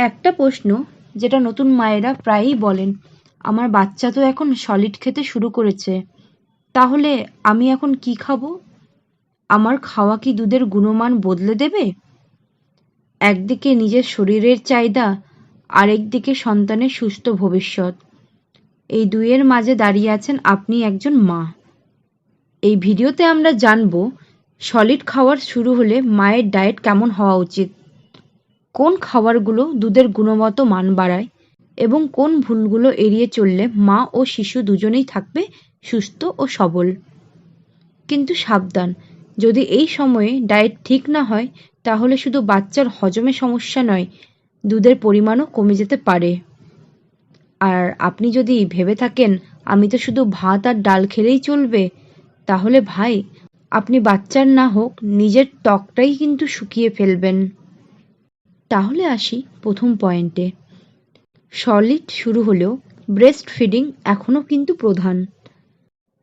একটা প্রশ্ন যেটা নতুন মায়েরা প্রায়ই বলেন, আমার বাচ্চা তো এখন সলিড খেতে শুরু করেছে, তাহলে আমি এখন কি খাব? আমার খাওয়া কি দুধের গুণমান বদলে দেবে? একদিকে নিজের শরীরের চাহিদা, আরেকদিকে সন্তানের সুস্থ ভবিষ্যৎ। এই দুইয়ের মাঝে দাঁড়িয়ে আছেন আপনি একজন মা। এই ভিডিওতে আমরা জানব, সলিড খাওয়ার শুরু হলে মায়ের ডায়েট কেমন হওয়া উচিত? কোন খাবারগুলো দুধের গুণগত মান বাড়ায় এবং কোন ভুলগুলো এড়িয়ে চললে মা ও শিশু দুজনেই থাকবে সুস্থ ও সবল? কিন্তু সাবধান, যদি এই সময়ে ডায়েট ঠিক না হয়, তাহলে শুধু বাচ্চার হজমে সমস্যা নয়, দুধের পরিমাণও কমে যেতে পারে। আর আপনি যদি ভেবে থাকেন, আমি তো শুধু ভাত আর ডাল খেলেই চলবে, তাহলে ভাই, আপনি বাচ্চার না হোক, নিজের ত্বকটাই কিন্তু শুকিয়ে ফেলবেন। তাহলে আসি প্রথম পয়েন্টে। সলিড শুরু হলেও ব্রেস্ট ফিডিং এখনও কিন্তু প্রধান।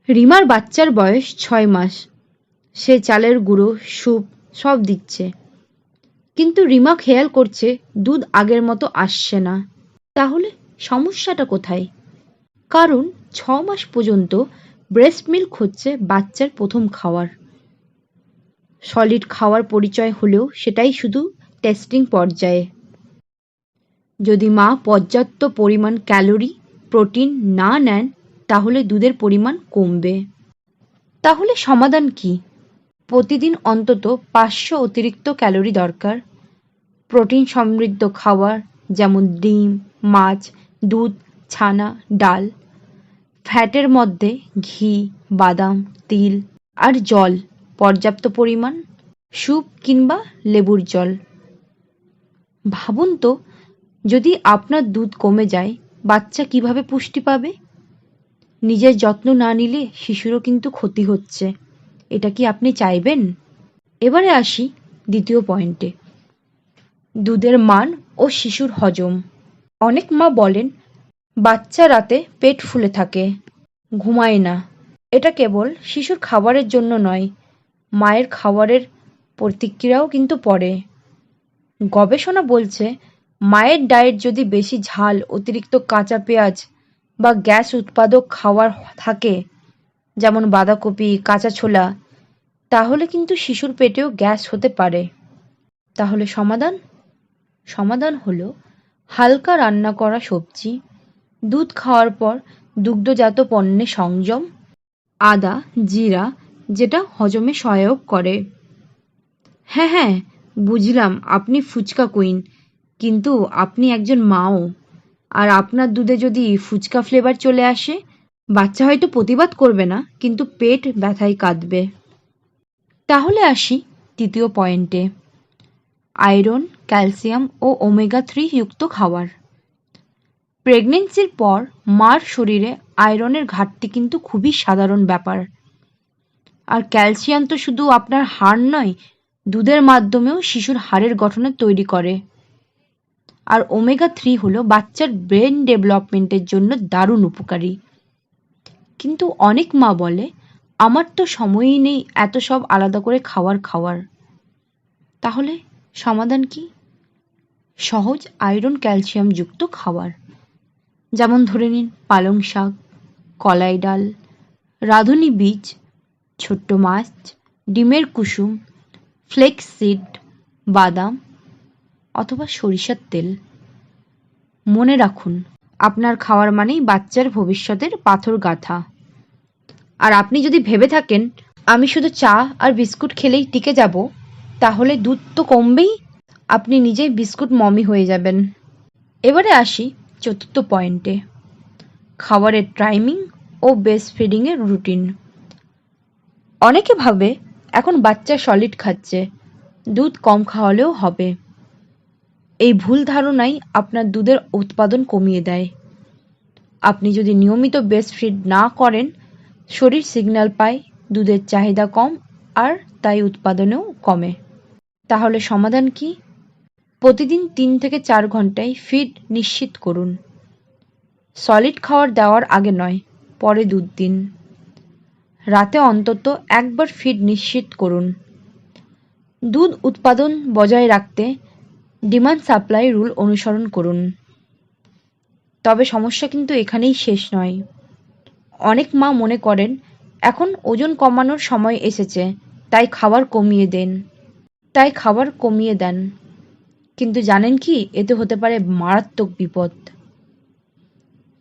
রিমার বাচ্চার বয়স ছয় মাস। সে চালের গুঁড়ো, স্যুপ সব দিচ্ছে। কিন্তু রিমা খেয়াল করছে দুধ আগের মতো আসছে না। তাহলে সমস্যাটা কোথায়? কারণ ছ মাস পর্যন্ত ব্রেস্ট মিল্ক হচ্ছে বাচ্চার প্রথম খাওয়ার। সলিড খাওয়ার পরিচয় হলেও সেটাই শুধু টেস্টিং পর্যায়ে। যদি মা পর্যাপ্ত পরিমাণ ক্যালোরি, প্রোটিন না নেন, তাহলে দুধের পরিমাণ কমবে। তাহলে সমাধান কি? প্রতিদিন অন্তত পাঁচশো অতিরিক্ত ক্যালোরি দরকার। প্রোটিন সমৃদ্ধ খাবার যেমন ডিম, মাছ, দুধ, ছানা, ডাল। ফ্যাটের মধ্যে ঘি, বাদাম, তিল আর জল পর্যাপ্ত পরিমাণ, স্যুপ কিংবা লেবুর জল। ভাবুন তো, যদি আপনার দুধ কমে যায়, বাচ্চা কীভাবে পুষ্টি পাবে? নিজের যত্ন না নিলে শিশুরও কিন্তু ক্ষতি হচ্ছে। এটা কি আপনি চাইবেন? এবারে আসি দ্বিতীয় পয়েন্টে। দুধের মান ও শিশুর হজম। অনেক মা বলেন, বাচ্চা রাতে পেট ফুলে থাকে, ঘুমায় না। এটা কেবল শিশুর খাবারের জন্য নয়, মায়ের খাবারের প্রতিক্রিয়াও কিন্তু পড়ে। গবেষণা বলছে, মায়ের ডায়েট যদি বেশি ঝাল, অতিরিক্ত কাঁচা পেঁয়াজ বা গ্যাস উৎপাদক খাওয়ার থাকে, যেমন বাঁধাকপি, কাঁচা ছোলা, তাহলে কিন্তু শিশুর পেটেও গ্যাস হতে পারে। তাহলে সমাধান? সমাধান হলো হালকা রান্না করা সবজি, দুধ খাওয়ার পর দুগ্ধজাত পণ্যে সংযম, আদা, জিরা, যেটা হজমে সহায়ক করে। হ্যাঁ হ্যাঁ বুঝলাম আপনি ফুচকা কুইন, কিন্তু আপনি একজন মাও। আর আপনার দুধে যদি ফুচকা ফ্লেভার চলে আসে? বাচ্চা হয়তো প্রতিবাদ করবে না, কিন্তু পেট ব্যথায় কাঁদবে। তাহলে আসি তৃতীয় পয়েন্টে আয়রন, ক্যালসিয়াম ও ওমেগা থ্রি যুক্ত খাবার। প্রেগনেন্সির পর মার শরীরে আয়রনের ঘাটতি কিন্তু খুবই সাধারণ ব্যাপার। আর ক্যালসিয়াম তো শুধু আপনার হাড় নয় দুধের মাধ্যমেও শিশুর হাড়ের গঠনে তৈরি করে। আর ওমেগা থ্রি হলো বাচ্চার ব্রেন ডেভেলপমেন্টের জন্য দারুণ উপকারী। কিন্তু অনেক মা বলে, আমার তো সময়ই নেই এত সব আলাদা করে খাওয়ার খাওয়ার। তাহলে সমাধান কি? সহজ আয়রন ক্যালসিয়াম যুক্ত খাবার যেমন ধরে নিন, পালং শাক, কলাই ডাল, রাঁধুনি বীজ, ছোট্ট মাছ, ডিমের কুসুম ফ্লেক্স সিড বাদাম অথবা সরিষার তেল। মনে রাখুন, আপনার খাওয়ার মানেই বাচ্চার ভবিষ্যতের পাথর গাথা। আর আপনি যদি ভেবে থাকেন, আমি শুধু চা আর বিস্কুট খেলেই টিকে যাব, তাহলে দুধ তো কমবেই, আপনি নিজেই বিস্কুট মমি হয়ে যাবেন। এবারে আসি চতুর্থ পয়েন্টে। খাবারের টাইমিং ও বেস্ট ফিডিংয়ের রুটিন অনেকে ভাবে এখন বাচ্চা সলিড খাচ্ছে। দুধ কম খাওয়ালেও হবে। এই ভুল ধারণাই আপনার দুধের উৎপাদন কমিয়ে দেয়। আপনি যদি নিয়মিত বেস্ট ফিড না করেন, শরীর সিগন্যাল পায়, দুধের চাহিদা কম আর তাই উৎপাদনেও কমে। তাহলে সমাধান কি? প্রতিদিন তিন থেকে চার ঘন্টায় ফিড নিশ্চিত করুন। সলিড খাওয়ার দেওয়ার আগে নয়, পরে দুধ দিন। রাতে অন্তত একবার ফিড নিশ্চিত করুন। দুধ উৎপাদন বজায় রাখতে ডিমান্ড সাপ্লাই রুল অনুসরণ করুন। তবে সমস্যা কিন্তু এখানেই শেষ নয়। অনেক মা মনে করেন, এখন ওজন কমানোর সময় এসেছে, তাই খাবার কমিয়ে দেন। তাই খাবার কমিয়ে দেন। কিন্তু জানেন কি, এতে হতে পারে মারাত্মক বিপদ।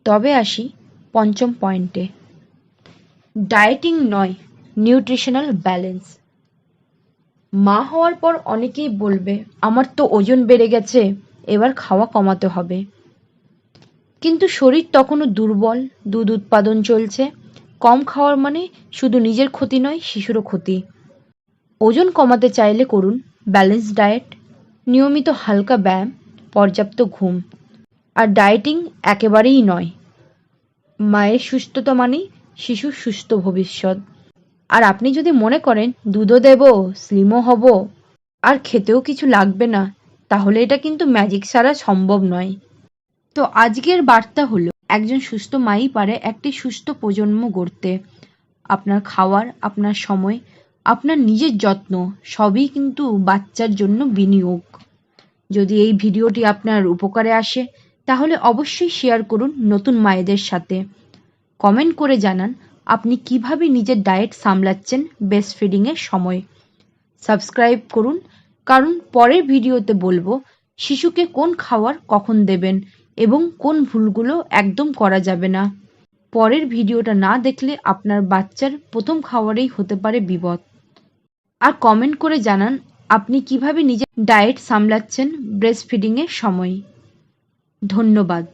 তবে আসি পঞ্চম পয়েন্টে ডায়েটিং নয়, নিউট্রিশনাল ব্যালেন্স। মা হওয়ার পর অনেকেই বলবে, আমার তো ওজন বেড়ে গেছে, এবার খাওয়া কমাতে হবে। কিন্তু শরীর তখনও দুর্বল, দুধ উৎপাদন চলছে। কম খাওয়ার মানে শুধু নিজের ক্ষতি নয়, শিশুরও ক্ষতি। ওজন কমাতে চাইলে করুন ব্যালেন্স ডায়েট, নিয়মিত হালকা ব্যায়াম, পর্যাপ্ত ঘুম। আর ডায়েটিং একেবারেই নয়। মায়ের সুস্থতা মানেই শিশুর সুস্থ ভবিষ্যৎ। আর আপনি যদি মনে করেন, দুধও দেব, স্লিমও হব, আর খেতেও কিছু লাগবে না, তাহলে এটা কিন্তু ম্যাজিক ছাড়া সম্ভব নয়। তো আজকের বার্তা হলো, একজন সুস্থ মাই পারে একটি সুস্থ প্রজন্ম গড়তে। আপনার খাওয়ার, আপনার সময়, আপনার নিজের যত্ন, সবই কিন্তু বাচ্চার জন্য বিনিয়োগ। যদি এই ভিডিওটি আপনার উপকারে আসে, তাহলে অবশ্যই শেয়ার করুন নতুন মায়েদের সাথে। কমেন্ট করে জানান আপনি কীভাবে নিজের ডায়েট সামলাচ্ছেন বেস্ট ফিডিংয়ের সময়। সাবস্ক্রাইব করুন, কারণ পরের ভিডিওতে বলব শিশুকে কোন খাবার কখন দেবেন এবং কোন ভুলগুলো একদম করা যাবে না। পরের ভিডিওটা না দেখলে আপনার বাচ্চার প্রথম খাবারেই হতে পারে বিপদ। আর কমেন্ট করে জানান আপনি কীভাবে নিজের ডায়েট সামলাচ্ছেন ব্রেস্ট ফিডিংয়ের সময়। ধন্যবাদ।